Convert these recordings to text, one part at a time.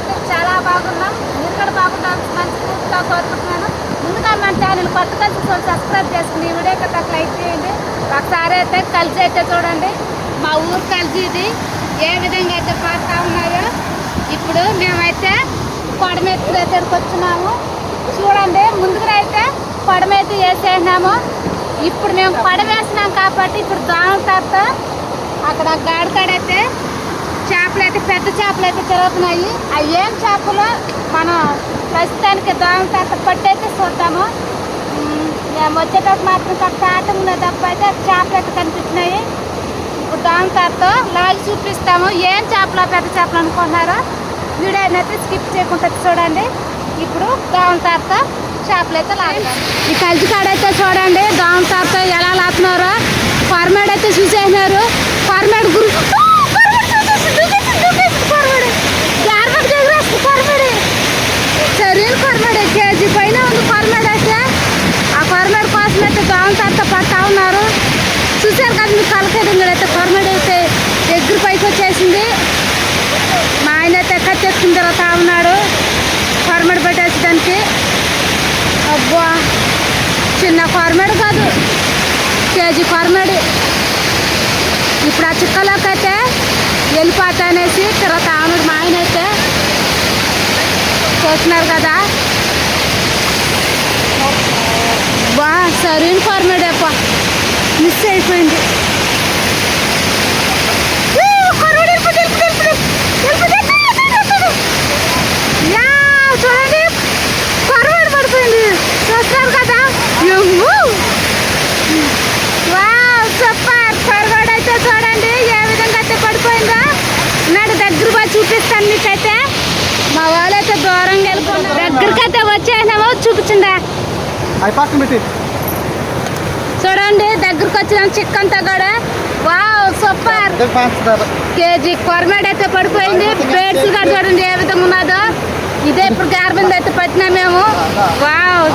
అయితే చాలా బాగున్నాం. మీరు కూడా బాగుండాలని మనస్ఫూర్తిగా కోరుకుంటున్నాను. ముందుగా మన ఛానల్ కొత్తగా చూసుకొని సబ్స్క్రైబ్ చేసుకుని ఈ వీడియో కట్ట లైక్ చేయండి. ఒకసారి అయితే కలిసి అయితే చూడండి. మా ఊరు కలిసి ఇది ఏ విధంగా అయితే పాడుతూ ఉన్నాయో ఇప్పుడు మేమైతే కొడమేతి దగ్గరికి వచ్చినాము. చూడండి ముందుగా అయితే కొడమేతి వేసేసినాము. ఇప్పుడు మేము పడవేసినాం కాబట్టి ఇప్పుడు దాని తర్వాత అక్కడ గాడికాడైతే చేపలు అయితే పెద్ద చేపలు అయితే తిరుగుతున్నాయి. అవి ఏం చేపలు మనం ప్రస్తుతానికి దోమలతో పట్టయితే చూద్దాము. మేము వచ్చేటప్పుడు మాత్రం కాస్త ఆటం తప్ప అయితే చేపలు అయితే కనిపిస్తున్నాయి. ఇప్పుడు దోమలతో లాగి చూపిస్తాము. ఏం చేపలు పెద్ద చేపలు అనుకుంటున్నారో వీడియో అయితే స్కిప్ చేయకుండా చూడండి. ఇప్పుడు దోమలతో చేపలు అయితే లాగుతాం ఈ కలిసి కాడైతే చూడండి. దోమలతో ఎలా లాగుతున్నారో ఫార్మేడ్ అయితే చూసేసినారు. ఫార్మేడ్ గురు సరైన కొరమేడే కేజీ పైన ఉంది కొరమేడ అయితే ఆ కొరమేడ కోసం అయితే దోమలతో పడతా ఉన్నారు చూశారు కదా మీ కలకడ అయితే కొరమేడ అయితే దగ్గర పైకి వచ్చేసింది మా ఆయన అయితే కత్తెత్తుకుని తిరుగుతా ఉన్నాడు. పెట్టేసడానికి అబ్బా చిన్న కొరమేడు కాదు. కేజీ కొరమేడు ఇప్పుడు ఆ చిక్కలోకి అయితే వెళ్ళిపోతా అనేసి తిరుగుతా ఉన్నాడు మా ఆయన అయితే చూస్తున్నారు కదా. బా సరైన ఫార్మేట్ అప్ప మిస్ అయిపోయింది ఊ, కొరవడి, వెళ్ళిపోతే, వెళ్ళిపోతే, వెళ్ళిపోతే, వెళ్ళిపోతే. యా, చూడండి కొరవడి పడిపోయింది చూస్తున్నారు కదా ఎవ్వు. వావ్, సూపర్ కొరవాడు అయితే చూడండి ఏ విధంగా అయితే పడిపోయిందో నాడు దగ్గర పోయి చూపిస్తాను మీకైతే మా వాళ్ళైతే దూరంగా వెళ్ళిపోయినా దగ్గరికి అయితే వచ్చేసినామో చూపించిందా? అవి పక్కన పెట్టి. చూడండి దగ్గరకు వచ్చిన చిక్కంతా కూడా. Wow super. కేజీ కొరమేడ అయితే పడిపోయింది. బేడ్స్ కూడా చూడండి ఏ విధంగా ఉన్నదో. ఇదే ఇప్పుడు గార్బింది అయితే పట్టినా మేము. వావ్.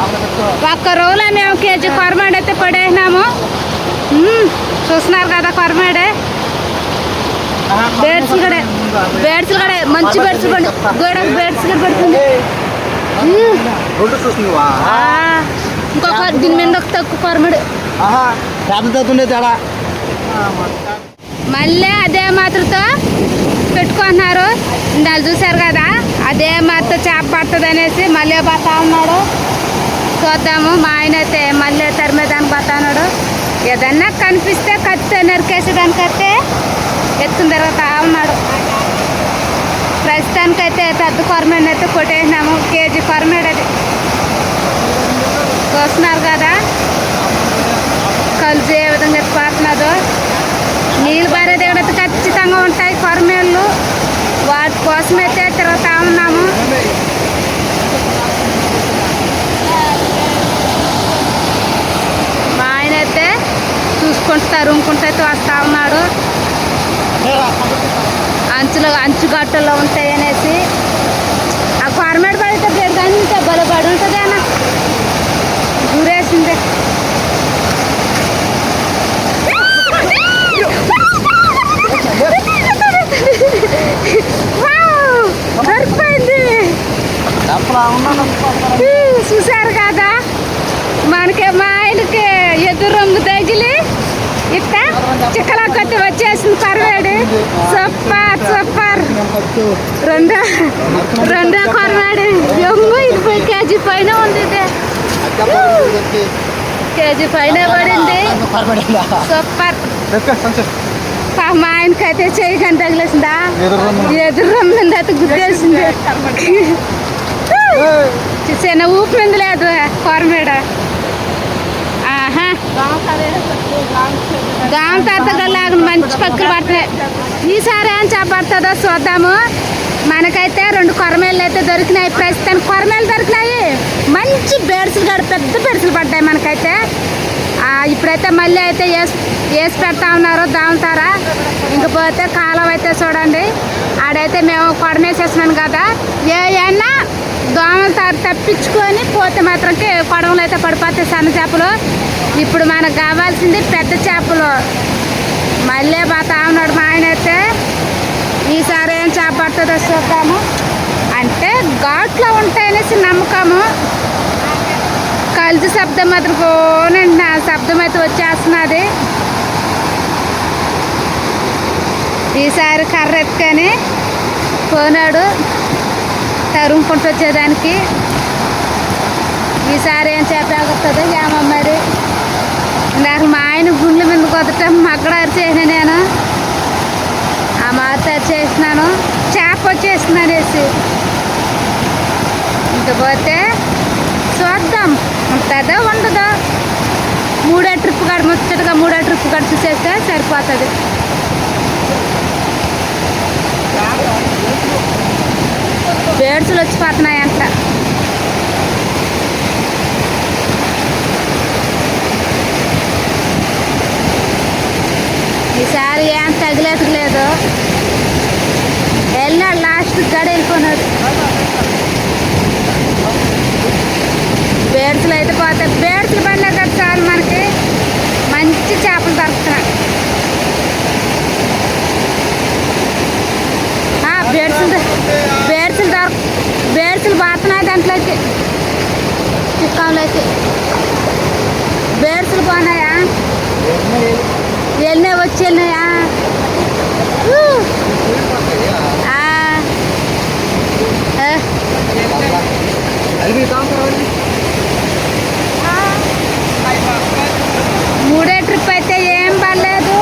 ఒక్క రోజులో మేము కేజీ కొరమేడ అయితే పడేసినాము. చూస్తున్నారు కదా కొరమేడే బేడ్స్ కూడా బేడ్స్ కూడా మంచి బేడ్స్ కూడా గోడ బేడ్స్ కూడా పడుతుంది. రెండు చూస్తున్నావా ఆ, ఇంకొక దీని మీద ఒక తక్కువ కొరమడు తేడా మళ్ళీ అదే మాత్రతో పెట్టుకుంటున్నారు ఇందాలు చూశారు కదా అదే మాత్రం చేప పడుతుంది అనేసి మళ్ళీ పడతా ఉన్నాడు చూద్దాము మా ఆయన అయితే మళ్ళీ తరిమేదానికి పడుతున్నాడు ఏదన్నా కనిపిస్తే కత్తి నరికేసేదానికైతే ఎత్తున తిరుగుతా ఉన్నాడు ప్రస్తుతానికి అయితే పెద్ద కొరమేడు అయితే కొట్టేసినాము. కేజీ కొరమేడు అది. చూస్తున్నారు కదా. కలిసి ఏ విధంగా ఎత్తుకుపోతున్నదో నీళ్ళు పారే దగ్గర అయితే ఖచ్చితంగా ఉంటాయి కొరమేళ్ళు వాటి కోసం అయితే తిరుగుతా ఉన్నాము. మా ఆయన అయితే చూసుకుంటూ తరుముకుంటూ అయితే వస్తా ఉన్నాడు. అంచులో అంచు గట్టలో ఉంటాయి అనేసి. ఆ కొరమేడు పడితే పేరు కానీ బలపడి ఉంటుంది అన్న. గురేసిందే వావ్! దొరికిపోయింది చెప్పలా ఉన్నాను ఈ, చూశారు కదా మనకి మా ఆయనకి ఎదురు రంగు తగిలి ఇట్ట చిక్కల కొత్త వచ్చేసింది పర్వాడు. Super super. రెండో రెండో కొరవాడు. ఇది పోయి కేజీ పైన ఉంది కేజీ పైన పడింది. సూపర్. మా ఆయనకైతే చేయి కానీ తగిలేసిందా? ఎదురు రొమ్మున. ఎదురు రొమ్మింది అయితే గుద్దేసింది. చిన్న ఊపి మీద లేదు కొరమేడ గాం తాతగలాగా మంచి పక్కలు పడుతున్నాయి ఈసారి ఏం చేపడుతుందో చూద్దాము. మనకైతే రెండు కొరమేళ్ళు అయితే దొరికినాయి. ప్రస్తుతానికి కొరమేలు దొరికినాయి. మంచి బెడ్సులు కాదు పెద్ద బెడ్సులు పడ్డాయి మనకైతే. ఇప్పుడైతే మళ్ళీ అయితే వేసి వేసి పెడతా ఉన్నారు దాముతారా ఇంకపోతే కాలం అయితే చూడండి. ఆడైతే మేము కొడమేసేసినాను కదా. ఏ దోమలు తప్పించుకొని పోతే మాత్రంకి కొడవలు అయితే పడిపోతాయి సన్న చేపలు. ఇప్పుడు మనకు కావాల్సింది పెద్ద చేపలు. మళ్ళీ పోతా ఉన్నాడు మా ఆయన అయితే. ఈసారి ఏం చేప పడుతుందో చూద్దాము. అంటే ఘాట్లో ఉంటాయనేసి నమ్మకము. కలిసి శబ్దం మాత్రం పోనండి నా శబ్దం అయితే వచ్చేస్తున్నది. ఈసారి కర్ర ఎత్తుకొని పోనాడు. తరుముకుంటూ వచ్చేదానికి. ఈసారి ఏం చేపగుతుందో ఏమో మరి. ఇందాక మా ఆయన గుండెల మీద కొదటం మగ్గడారు అరిచేసిన నేను. ఆ మాత చేసినాను చేప వచ్చేసింది అనేసి. ఇంకపోతే చూద్దాం. ఉంటుందో ఉండదో. మూడో ట్రిప్ కాడ ముచ్చటగా మూడో ట్రిప్ కాడ చూసేస్తే సరిపోతుంది. బేడ్సులు వచ్చిపోతున్నాయి అంట ఈసారి ఏం తగిలేదు లేదు వెళ్ళాడు లాస్ట్ గడ వెళ్ళిపోయినాడు బేడ్సులు అయితే పోతాయి బేడ్సులు పడినా కదా చాలు మనకి మంచి చేపలు దొరుకుతున్నాయి ఆ, బేడ్సులు బేడ్సులు దొరక బేడ్సులు పోతున్నాయి దాంట్లోకి చిక్కంలోకి బేడ్సులు పోనాయా వెళ్ళినాయి వచ్చి వెళ్ళినాయా ఊ. ఆ. ఏ. అది కాంపరం మూడే ట్రిప్ అయితే ఏం పర్లేదు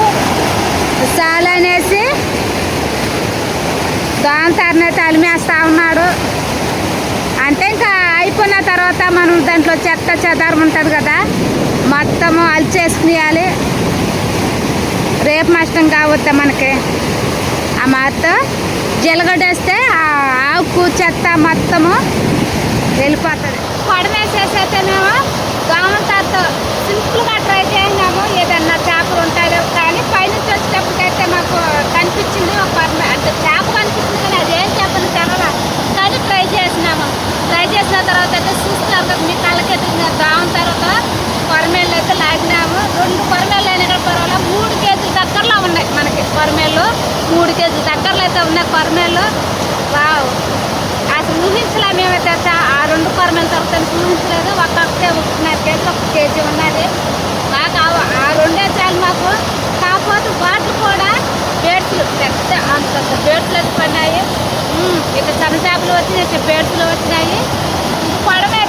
చాలా అనేసి దాని తరనైతే అలిమేస్తా ఉన్నాడు అంటే ఇంకా అయిపోయిన తర్వాత మనం దాంట్లో చెత్త చెదారం ఉంటుంది కదా మొత్తము అలిచేసుకునేయాలి. రేపు నష్టం కావద్దా మనకి? ఆ మొత్తం జీలగడ్డేస్తే ఆ ఆకు చెత్త మొత్తము వెళ్ళిపోతుంది. కొడమేసేసైతేనేమో తర్వాత సింపుల్గా ట్రై చేసినాము ఏదన్నా చేపలు ఉంటాయో కానీ పైనుంచి వచ్చేటప్పటికైతే మాకు కనిపించింది ఒక పర్మ- అంటే చేప కనిపించింది కానీ అదేం చేపలు తెలరా కానీ ట్రై చేసినాము. ట్రై చేసిన తర్వాత మీ కళ్ళకి దాని తర్వాత కొరమేళ్ళు అయితే లాగినాము. రెండు కొరమేళ్ళు అయినా కూడా పర్వాలేదు మూడు కేజీల దగ్గరలో ఉన్నాయి మనకి కొరమేళ్ళు. మూడు కేజీల దగ్గరలో అయితే ఉన్నాయి కొరమేళ్ళు. వావ్! అసలు ఊహించలే మేమైతే ఆ రెండు కొరమేలు తర్వాత ఊహించలేదు. ఒక్కొక్కటే ఒకటిన్నర కేజీ ఒక కేజీ ఉన్నది. మాకు ఆ- రెండే చాలు మాకు. కాకపోతే వాటిలు కూడా బేడ్స్లు పెద్ద అంత పెద్ద బేడ్స్లు వచ్చి పడినాయి. ఇక సన్న చేపలు వచ్చినాయి ఇక బేడ్స్లు వచ్చినాయి. పడమే